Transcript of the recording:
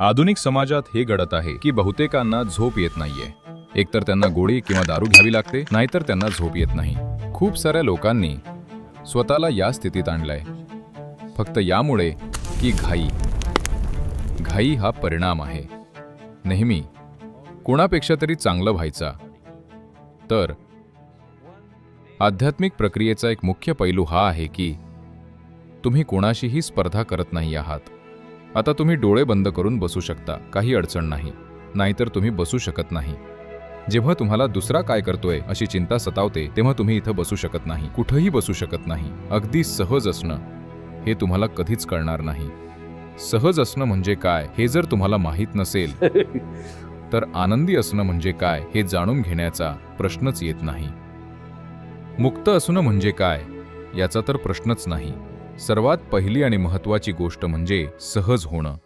आधुनिक समाजात हे घडत आहे की बहुतेकांना झोप येत नाहीये. एकतर त्यांना गोळी किंवा दारू घ्यावी लागते नाहीतर त्यांना झोप येत नाही. खूप साऱ्या लोकांनी स्वतःला या स्थितीत आणलंय. फक्त यामुळे की घाई. घाई हा परिणाम आहे. नेहमी कोणापेक्षा तरी चांगलं व्हायचा. तर आध्यात्मिक प्रक्रियेचा एक मुख्य पैलू हा आहे की तुम्ही कोणाशीही स्पर्धा करत नाही आहात. आता तुम्ही डोळे बंद करून बसू शकता काही अडचण नाही. नाहीतर तुम्ही बसू शकत नाही. जेव्हा तुम्हाला दुसरा काय करतोय अशी चिंता सतावते तेव्हा तुम्ही इथं बसू शकत नाही. कुठंही बसू शकत नाही. अगदी सहज असणं हे तुम्हाला कधीच कळणार नाही. सहज असणं म्हणजे काय हे जर तुम्हाला माहीत नसेल तर आनंदी असणं म्हणजे काय हे जाणून घेण्याचा प्रश्नच येत नाही. मुक्त असणं म्हणजे काय याचा तर प्रश्नच नाही. सर्वात पहिली आणि महत्त्वाची गोष्ट म्हणजे सहज होणं.